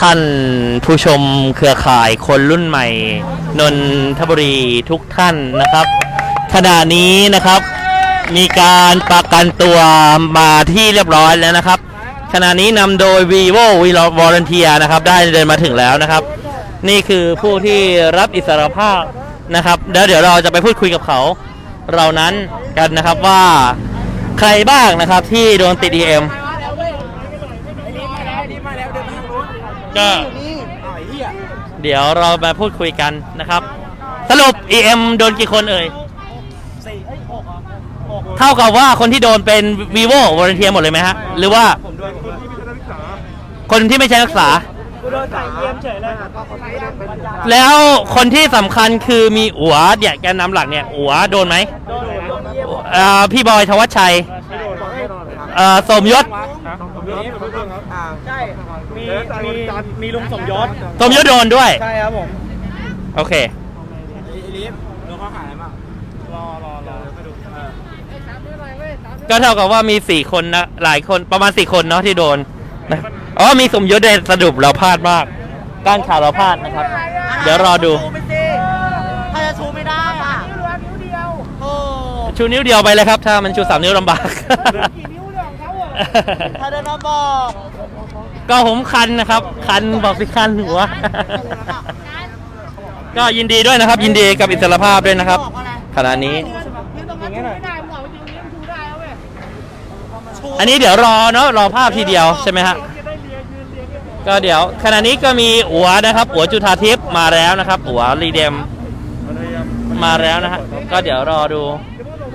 ท่านผู้ชมเครือข่ายคนรุ่นใหม่ นนทบุรีทุกท่านนะครับ ขณะนี้นะครับ มีการประกันตัวมาที่เรียบร้อยแล้วนะครับ ขณะนี้นำโดย vivo v o l u n t e e r นะครับ ได้เดินมาถึงแล้วนะครับ นี่คือผู้ที่รับอิสรภาพนะครับแล้วเดี๋ยวเราจะไปพูดคุยกับเขาเรานั้นกันนะครับว่าใครบ้างนะครับที่โดนติด EM ก็เดี๋ยวเรามาพูดคุยกันนะครับ สรุป EM โดนกี่คนเอ่ยเท่ากับว่าคนที่โดนเป็น vivo volunteer หมดเลยไหมฮะ หรือว่าคนที่ไม่ใช่นักศึกษา โดนใส่เยี่ยมเฉยเลยแล้วคนที่สำคัญคือมีอัวเนี่ยแกนนำหลักเนี่ยอัวโดนไหมเอ่อพี่บอยธวัชชัยเอ่อสมยศ ใช่ มีมีมีลุงสมยศสมยศโดนด้วย ใช่ครับผม โอเคลิฟโดนข้อหาอะไรบ้างรอรอรอไปดูก็เท่ากับว่ามีสี่คนนะหลายคนประมาณสี่คนเนาะที่โดนนะอ๋อมีสมยศในสรุปเราพลาดมากการข่าวเราพลาดนะครับ เดี๋ยวรอดูชูไปสิถ้าจะชูไม่ได้อะโอ้ชูนิ้วเดียวไปเลยครับ ถ้ามันชูสามนิ้วลำบากถ้าเดินมาบอก ก็ผมคันนะครับ คันบอกสิคันหัว ก็ยินดีด้วยนะครับ ยินดีกับอิสรภาพด้วยนะครับขณะนี้ อันนี้เดี๋ยวรอเนาะรอภาพทีเดียวใช่ไหมฮะก็เดี๋ยวขณะนี้ก็มีอัวนะครับอัวจุธาทิพย์มาแล้วนะครับอัวรีเดมมาแล้วนะฮะก็เดี๋ยวรอดู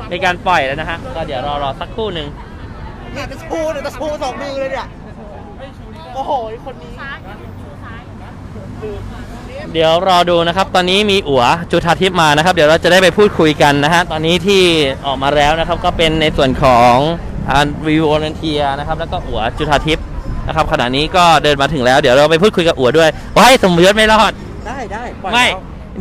ในการปล่อยแล้วนะฮะก็เดี๋ยวรอรอสักครู่หนึ่งเนี่ยจะชูเนี่ยจะชูสองมือเลยเนี่ย โอ้โหคนนี้เดี๋ยวรอดูนะครับ ตอนนี้มีอัวจุธาทิพย์มานะครับ เดี๋ยวเราจะได้ไปพูดคุยกันนะฮะ ตอนนี้ที่ออกมาแล้วนะครับ ก็เป็นในส่วนของอันวีวอลเทียนะครับ แล้วก็อัวจุธาทิพย์นะครับ ขณะนี้ก็เดินมาถึงแล้ว เดี๋ยวเราไปพูดคุยกับอัวด้วยว่าให้สมยศไม่รอด ได้ได้ไม่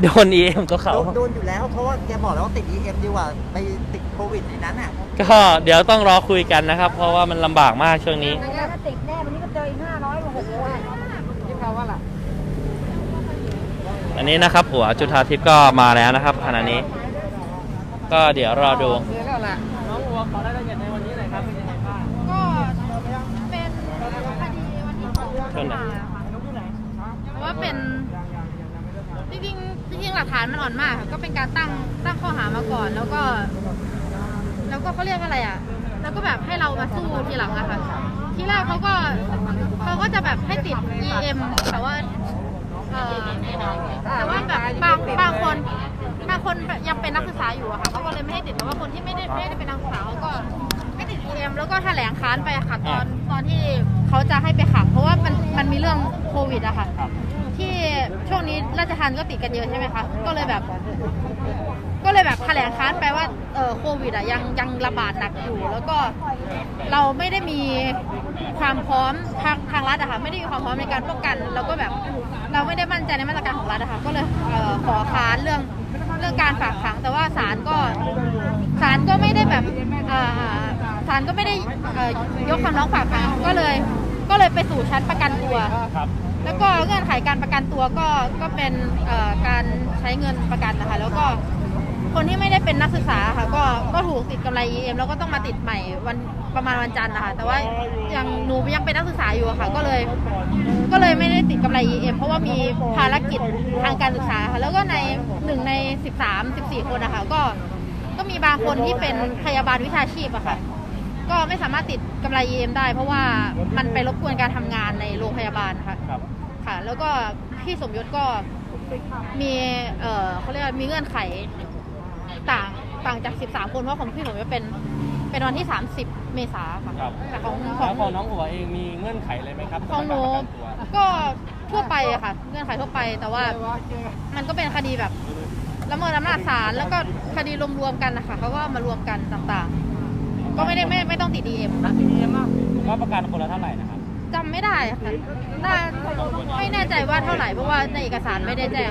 โดนเอ็มก็เขา โดนโดนอยู่แล้ว เพราะว่าแกบอกแล้วว่าติด EM ดีกว่า ไปติดโควิดในนั้นอะ ก็เดี๋ยวต้องรอคุยกันนะครับ เพราะว่ามันลำบากมากช่วงนี้แน่ก็ติดแน่วันนี้ก็ อันนี้นะครับหัวจุธาทิพย์ก็มาแล้วนะครับขณะนี้ ก็เดี๋ยวรอดูเจอแล้วล่ะน้องอัวขอรายละเอียดในวันนี้หน่อยครับเป็นยังไงบ้างก็เป็นคดีวันที่สองชนไหนค่ะเพราะว่าเป็นจริงๆจริงๆหลักฐานมันอ่อนมากค่ะก็เป็นการตั้งตั้งข้อหามาก่อน แล้วก็ แล้วก็เขาเรียกอะไรอะ แล้วก็แบบให้เรามาสู้ทีหลังอะค่ะ ทีแรกเขาก็ เขาก็จะแบบให้ติด EM แต่ว่าเออแต่ว่าแบบบางบางคนบางคนแบบยังเป็นนักศึกษาอยู่อะค่ะเขาก็เลยไม่ให้ติดแต่ว่าคนที่ไม่ได้ไม่ได้เป็นนักศึกษาเขาก็ไม่ติด EM แล้วก็แถลงค้านไปอะค่ะตอนตอนที่เขาจะให้ไปขังเพราะว่ามันมันมีเรื่องโควิดอะค่ะ ที่ช่วงนี้ราชทันก็ติดกันเยอะใช่ไหมคะก็เลยแบบ ก็เลยแบบแถลงค้านไปว่าเออโควิดอะยังยังระบาดหนักอยู่ แล้วก็เราไม่ได้มี ความพร้อมทางทางรัฐอะค่ะไม่ได้มีความพร้อมในการป้องกันเราก็แบบเราไม่ได้มั่นใจในมาตรการของรัฐอะค่ะก็เลยเอ่อขอค้านเรื่องเรื่องการฝากขัง แต่ว่าศาลก็ศาลก็ไม่ได้แบบอ่าอ่าศาลก็ไม่ได้เอ่อยกคำร้องฝากขังก็เลยก็เลยไปสู่ชั้นประกันตัวแล้วก็เงื่อนไขการประกันตัวก็ก็เป็นเอ่อการใช้เงินประกันนะคะแล้วก็คนที่ไม่ได้เป็นนักศึกษาค่ะก็ก็ถูกติดกำไร EM แล้วก็ต้องมาติดใหม่วัน ประมาณวันจันทร์นะคะแต่ว่ายังหนูยังเป็นนักศึกษาอยู่อะค่ะ ก็เลย ก็เลยไม่ได้ติดกำไร EM เพราะว่ามีภารกิจทางการศึกษาค่ะแล้วก็ในหนึ่งใน 13 14 คนนะคะก็ก็มีบางคนที่เป็นพยาบาลวิชาชีพอะค่ะ ก็ไม่สามารถติดกำไร EM ได้ เพราะว่ามันไปรบกวนการทำงานในโรงพยาบาลค่ะค่ะ แล้วก็พี่สมยศก็มีเอ่อเขาเรียกว่ามีเงื่อนไขต่างต่างจาก 13 คนเพราะของพี่สมยศเป็น เป็นวันที่ 30 เมษาค่ะครับแต่ของขขอองงของน้องอัวเองมีเงื่อนไขอะไรไหมครับของหนูสำรับการประกันตัวก็ทั่วไปอะค่ะ เงื่อนไขทั่วไปแต่ว่ามันก็เป็นคดีแบบละเมิดอำนาจศาลแล้วก็คดีรวมๆกันนะคะเขาก็เอามารวมกันต่างๆ ก็ไม่ได้ไม่ไม่ต้องติดดีเอ็มนะก็ประกันคนละเท่าไหร่นะครับจำไม่ได้ค่ะน่าไม่แน่ใจว่าเท่าไหร่เพราะว่าในเอกสารไม่ได้แจ้ง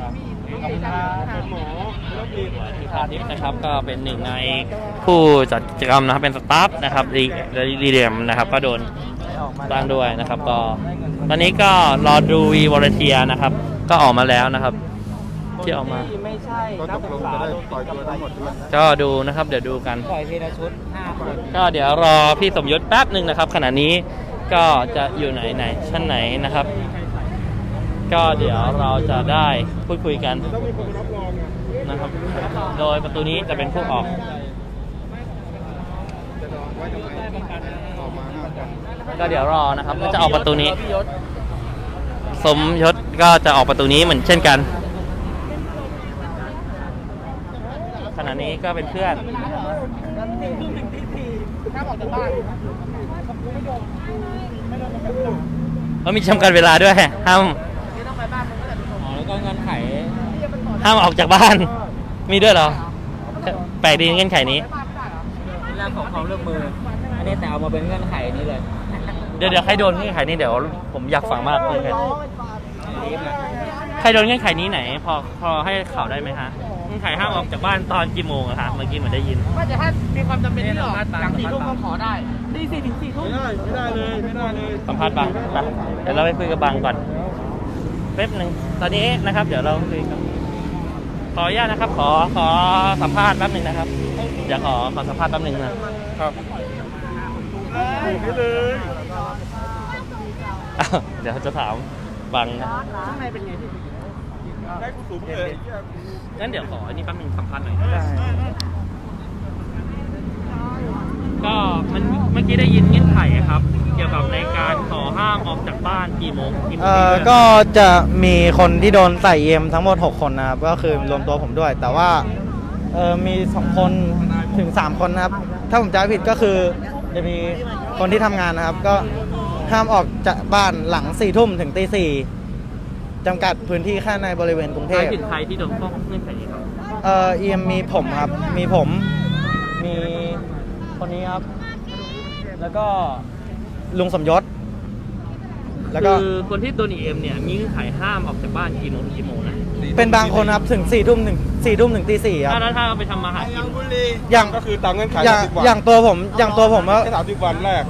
ครับ ขอบคุณครับค่ะหมอเลิกดีจุธาทิพย์นะครับก็เป็นหนึ่งในผู้จัดกิจกรรมนะครับเป็นสตาฟนะครับรีรีเดียมนะครับ ก็โดนตั้งด้วยนะครับก็ตอนนี้ก็รอดูวีวอร์เทียนะครับ ก็ออกมาแล้วนะครับ ที่ออกมาไม่ใช่ก็นัตกกศึลกงษาจะได้โดนปล่อยตัวทั้งหมดใช่ไหมก็ดูนะครับ เดี๋ยวดูกันปล่อยทีละชุดห้าคนก็เดี๋ยวรอพี่สมยศแป๊บหนึ่งนะครับ ขณะนี้ก็จะอยู่ไหนไหนชั้นไหนนะครับ ก็เดี๋ยวเราจะได้พูดคุยกันต้องมีคนรับรองไงนะครับ โดยประตูนี้จะเป็นผู้ออกจะรอไว้ทำไมออกมาห้าคนก็เดี๋ยวรอนะครับก็จะออกประตูนี้ สมยศก็จะออกประตูนี้เหมือนเช่นกันขณะนี้ก็เป็นเพื่อนถ้าออกจากบ้านเขามีจำกัดเวลาด้วยห้าม ห้ามออกจากบ้าน มีด้วยเหรอ แปลกดีเงื่อนไขนี้ เป็นเรื่องของความร่วมมือ อันนี้แต่เอามาเป็นเงื่อนไขนี้เลยเดี๋ยวเดี๋ยวใครโดนเงื่อนไขนี้เดี๋ยวผมอยากฟังมากเงื่อนไขรีบนะใครโดนเงื่อนไขนี้ไหน พอพอให้ข่าวได้ไหมฮะเงื่อนไขห้ามออกจากบ้านตอนกี่โมงอะคะเมื่อกี้เหมือนได้ยินว่าจะถ้ามีความจำเป็นที่ออกหลังสี่ทุ่มก็ขอได้ตีสี่ถึงสี่ทุ่ม ไม่ได้ไม่ได้เลยไม่ได้เลย สัมภาษณ์บังไปเดี๋ยวเราไปคุยกับบังก่อนแป๊บหนึ่งตอนนี้นะครับ เดี๋ยวเราคุยกับ ขออนุญาตนะครับ ขอขอสัมภาษณ์แป๊บหนึ่งนะครับเดี๋ยวขอขอสัมภาษณ์แป๊บหนึ่งนะครับไม่เลยอ้าวเดี๋ยวจะถามบังนะข้างในเป็นไงพี่ให้กูสูงเลยงั้นเดี๋ยวขออันนี้แป๊บหนึงสัมภาษณ์หน่อยก็มันเมื่อกี้ได้ยินเงื่อนไขอะครับ เกี่ยวกับในการขอห้ามออกจากบ้านกี่โมงกี่โมงเอ่อก็จะมีคนที่โดนใส่เอ็มทั้งหมด 6 คนนะครับ ก็คือรวมตัวผมด้วย แต่ว่าเออมี 2 คนถึง 3 คนนะครับ ถ้าผมจำไม่ผิดก็คือจะมีคนที่ทำงานนะครับ ก็ห้ามออกจากบ้านหลัง4ทุ่มถึงตีสี่จำกัดพื้นที่แค่ในบริเวณกรุงหเทมายพถึงใครที่โดนข้อเงื่อนไขนี้ครับ เอ่อเอ็มมีผมครับ มีผม มีคนนี้ครับ แล้วก็ลุงสมยศ แล้วก็คือคนที่โดน EM เนี่ยมีเงื่อนไขห้ามออกจากบ้านกี่โมงถึงกี่โมงนะเป็นบางคนครับถึง4ทุ่มถึง4ทุ่มถึงตีสี่ครับ ถ้าถ้าเอาไปทำมาหากินอย่างก็คือตามเงื่อนไขอย่าง30วันอย่างตัวผมอย่างตัวผมว่าแค่สามสิบวันแรก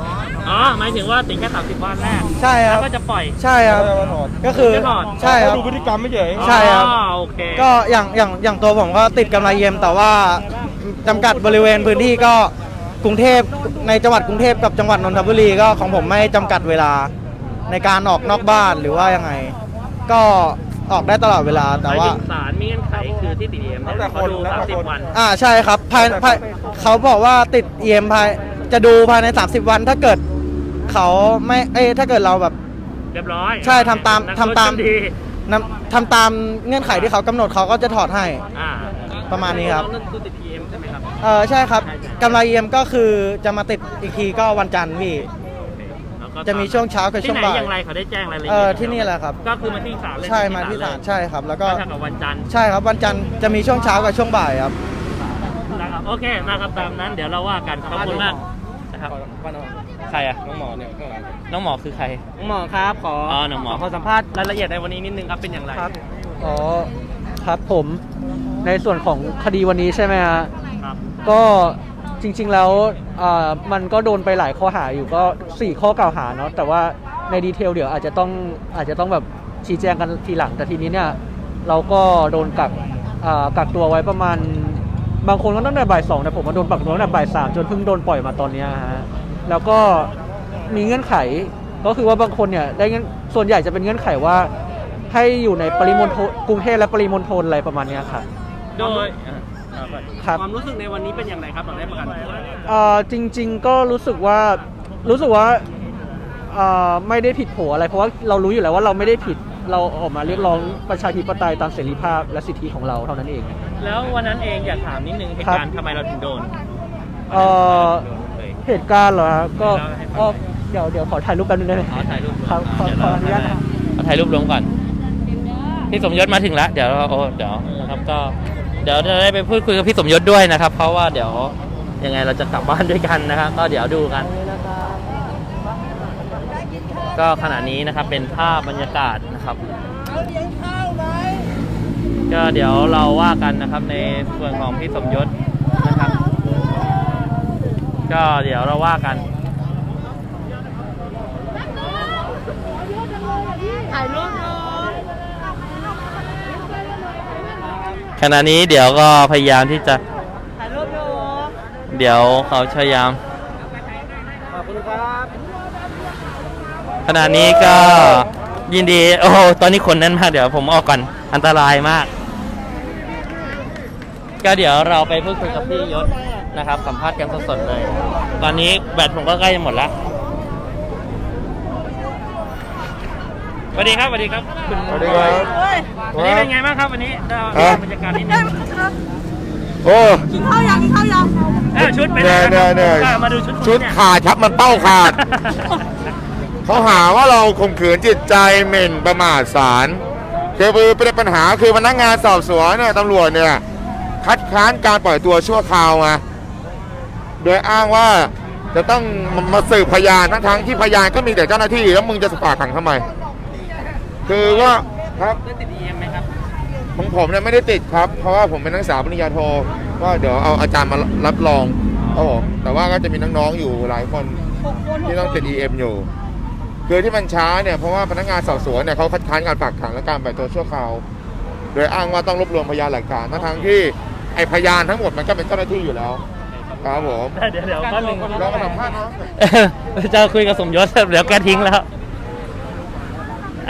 อ๋อหมายถึงว่าติดแค่30วันแรกใช่คแล้รัวบ ก็จะปล่อย ใช่ครับไม่ได้ว่าถอดก็คือไม่ถอดใช่ครับดูพฤติกรรมไม่เฉยใช่ครับ อ๋อโอเคก็อย่างอย่างอย่างตัวผมก็ติดกำไรเย็มแต่ว่าจำกัดบริเวณพื้นที่ก็ กรุงเทพในจังหวัดกรุงเทพกับจังหวัดนนทบุรีก็ของผมไม่จำกัดเวลาในการออกนอกบ้านหรือว่ายังไง ก็ออกได้ตลอดเวลาแต่ว่าหมยถึงศาลมีเงื่อนไขคือที่ติด EM เนี่ยแล้วแต่เขาดูคนแล้วแต่คน30วันอ่าใช่ครับภายภายเขาบอกว่าติดเอ็มภายจะดูภายใน 30 วันถ้าเกิดเขาไม่เอ้ยถ้าเกิดเราแบบเรียบร้อยใช่ทำตามนักทำตามโทษดีนำทำตามเงื่อนไขที่เขากำหนดเขาก็จะถอดให้ อ่า ประมาณนี้ครับองนั่นคือติด EM ใช่ไหมครับ เออใช่ครับกำไรเอ็มก็คือจะมาติดอีกทีก็วันจันทร์พี่ แล้วก็จะมีช่วงเช้ากับช่วงบ่ายที่ไหนอย่างไรเขาได้แจ้งรายละเอียดเออที่นี่แหละครับ ก็คือมาที่ศาลเลยใช่มาที่ศาลใช่ครับ แล้วก็ก็เท่ากับวันจันทร์ใช่ครับวันจันทร์จะมีช่วงเช้ากับช่วงบ่ายครับ นะครับโอเคนะครับตามนั้น เดี๋ยวเราว่ากันขอบคุณมากนะครับใครอะน้องหมอเนี่ยข้างหลังน้องหมอคือใคร หมอครับขออ๋อน้องหมอ ขอสัมภาษณ์รายละเอียดในวันนี้นิดนึงครับเป็นอย่างไร ครับ อ๋อครับผม ในส่วนของคดีวันนี้ใช่ไหมฮะครับ ก็จริง ๆ แล้วอ่ามันก็โดนไปหลายข้อหาอยู่ก็ 4 ข้อกล่าวหาเนาะแต่ว่าในดีเทลเดี๋ยวอาจจะต้องอาจจะต้องแบบชี้แจงกันทีหลังแต่ทีนี้เนี่ยเราก็โดนกักอ่ากักตัวไว้ประมาณ บางคนก็ตั้งแต่บ่ายสองแต่ผมมาโดนกักตัวตั้งแต่บ่ายสามจนเพิ่งโดนปล่อยมาตอนเนี้ยฮะแล้วก็มีเงื่อนไขก็คือว่าบางคนเนี่ยได้เงื่อนส่วนใหญ่จะเป็นเงื่อนไขว่า ให้อยู่ในปริมณฑลกรุงเทพและปริมณฑลอะไรประมาณเนี้ยครับ โดยอ่าครับ ความรู้สึกในวันนี้เป็นอย่างไรครับหลังได้ประกันตัวเอ่อจริง ๆ ก็รู้สึกว่ารู้สึกว่าเอ่อไม่ได้ผิดโผอะไร เพราะว่าเรารู้อยู่แล้วว่าเราไม่ได้ผิดเราออกมาเรียกร้องประชาธิปไตยตามเสรีภาพและสิทธิของเราเท่านั้นเอง แล้ววันนั้นเองอยากถามนิดนึงเหตุการณ์ทำไมเราถึงโดนเอ่อโดนเลยเหตุการณ์เหรอครับก็เล่าให้ฟังก็เดี๋ยวเดี๋ยวขอถ่ายรูปแป๊บนึงได้ไหมขอถ่ายรูปครับขอเดี๋ยวขอเราอนุญาตนะครับ เอาถ่ายรูปลงก่อนพี่สมยศมาถึงแล้ว เดี๋ยวเราโอ้เดี๋ยวนะครับก็เดี๋ยวจะได้ไปพูดคุยกับพี่สมยศด้วยนะครับ เพราะว่าเดี๋ยวยังไงเราจะกลับบ้านด้วยกันนะครับ ก็เดี๋ยวดูกัน ก็ขณะนี้นะครับเป็นภาพบรรยากาศนะครับก็เดี๋ยวเราว่ากันนะครับในส่วนของพี่สมยศนะครับ ก็เดี๋ยวเราว่ากันถ่ายรูป ขณะนี้เดี๋ยวก็พยายามที่จะ ถ่ายรูปอยู่เดี๋ยวเขาพยายาม ขอบคุณครับขณะนี้ก็ยินดี โอ้โหตอนนี้คนแน่นมากเดี๋ยวผมออกก่อนอันตรายมาก ก็เดี๋ยวเราไปพูดคุยกับพี่ยศนะครับ สัมภาษณ์กันสดๆเลย ตอนนี้แบตผมก็ใกล้จะหมดแล้ว วัสดีครับสวัสดีครับคุณสวัสดีครับวันนี้เป็นไงบ้างครับวันนี้เราฮะ บรรยากาศนิดนึงโอ้กินข้าวยังกินข้าวยังเออชุดเป็นเหนื่อยเหนื่อยเหนื่อยก็มาดูชุดคุณชุดเนี่ย ขาดครับมันเป้าขาด เขาหาว่าเราข่มขืนจิตใจหมิ่นประมาทศาลคือเป็นปัญหาคือพนักงานสอบสวนเนี่ยตำรวจเนี่ย คัดค้านการปล่อยตัวชั่วคราวมาโดยอ้างว่าจะต้องมามาสืบพยานทั้งทั้งๆที่พยานก็มีแต่เจ้าหน้าที่แล้วมึงจะฝากขังทำไม คือว่าครับได้ติด EM ไหมครับของผมเนี่ยไม่ได้ติดครับ เพราะว่าผมเป็นนักศึกษาปริญญาโทก็เดี๋ยวเอาอาจารย์มารับรองครับผมแต่ว่าก็จะมีน้องๆอยู่หลายคนที่ต้องติด EM อยู่ คือที่มันช้าเนี่ยเพราะว่าพนักงานสอบสวนเนี่ยเขาคัดค้านการฝากขังและการปล่อยตัวชั่วคราวโดยอ้างว่าต้องรวบรวมพยานหลักฐานทั้งๆที่ไอพยานทั้งหมดมันก็เป็นเจ้าหน้าที่อยู่แล้วครับผมเดี๋ยวเดี๋ยวแป๊บนึงเรามาสัมภาษณ์น้องจะคุยกับสมยศเดี๋ยวแกทิ้งแล้ว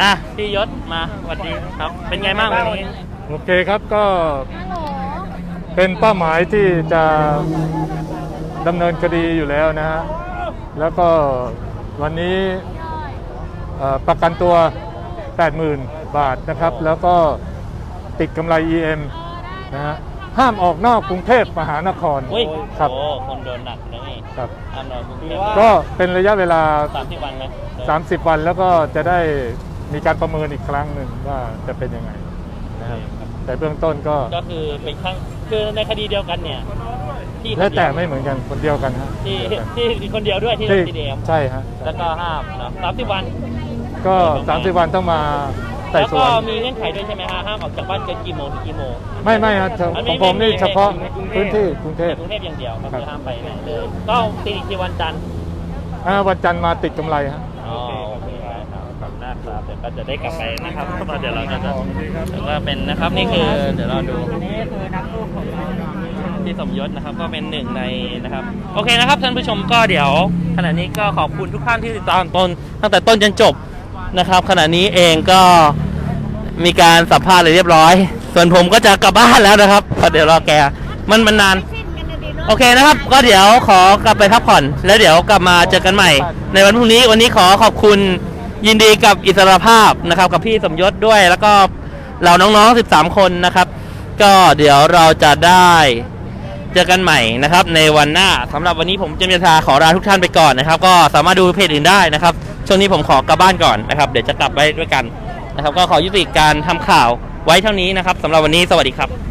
อะพี่ยศมาสวัสดีครับ เป็นไงบ้างวันนี้โอเคครับก็ฮัลโหลเป็นเป้าหมายที่จะดำเนินคดีอยู่แล้วนะฮะแล้วก็วันนี้เอ่อประกันตัว 80,000 บาทนะครับ แล้วก็ติดกำไร EM นะฮะห้ามออกนอกกรุงเทพมหานครอุ้ยครับ โอ้คนโดนหนักนะนี่ครับตามเรากรุงเทพก็เป็นระยะเวลา สามสิบวันไหม30 วันแล้วก็จะได้ มีการประเมินอีกครั้งหนึ่งว่าจะเป็นยังไงนะครับแต่เบื้องต้นก็ก็คือเป็นครั้งคือในคดีเดียวกันเนี่ยที่คนแล้วเดีแต่ยวไม่เหมือนกันคนเดียวกันฮะที่เดียวกันที่คนเดียวด้วยที่ที่ทีเดียมใช่ฮะแล้วก็ห้ามนะสามสิบวัน ก็ 30 วันต้องมาไต่แล้วสก็วนมีเงื่อนไขด้วยใช่ไหมฮะห้ามออกจากบ้านเกินกี่โมงถึงกี่โมงไม่ไม่ฮะขอันอนี้งผมนี่ไม่มีเฉพาะในกรุงเทพพื้นที่กรุงเทพ ในกรุงเทพอย่างเดียวก็ครัคือบ ห้ามไปไหนเลยก็ติดอีกทีวันจันทร์อ่าวันจันทร์มาติดกำไรฮะ อ๋อโอเคครับขอบคุณมา กครับเดี๋ยวก็จะได้กลับไปนะครับเพราะเดี๋ยวเราจะเดี๋ยวก็เป็นนะครับนี่คือเดี๋ยวเราดูนี่คือนักรูปของเราที่สมยศนะครับก็เป็นหนึ่งในนะครับ โอเคนะครับท่านผู้ชมก็เดี๋ยวขณะนี้ก็ขอบคุณทุกท่านที่ติดตามต้นตั้งแต่ต้นจนจบนะครับ ขณะนี้เองก็มีการสัมภาษณ์เลยเรียบร้อย ส่วนผมก็จะกลับบ้านแล้วนะครับเพราะเดี๋ยวรอแกมันมันนานโอเคนะครับ ก็เดี๋ยวขอกลับไปพักผ่อน แล้วเดี๋ยวกลับมาเจอกันใหม่ ในวันพรุ่งนี้วันนี้ขอขอบคุณ ยินดีกับอิสรภาพนะครับ กับพี่สมยศด้วย แล้วก็เราน้องๆ 13 คนนะครับ ก็เดี๋ยวเราจะได้เจอกันใหม่นะครับ ในวันหน้าสำหรับวันนี้ผมเจมส์ยาธาขอลาทุกท่านไปก่อนนะครับ ก็สามารถดูเพจอื่นได้นะครับ ช่วงนี้ผมขอกลับบ้านก่อนนะครับ เดี๋ยวจะกลับไปด้วยกันนะครับ ก็ขอยุติการทำข่าวไว้เท่านี้นะครับสำหรับวันนี้สวัสดีครับ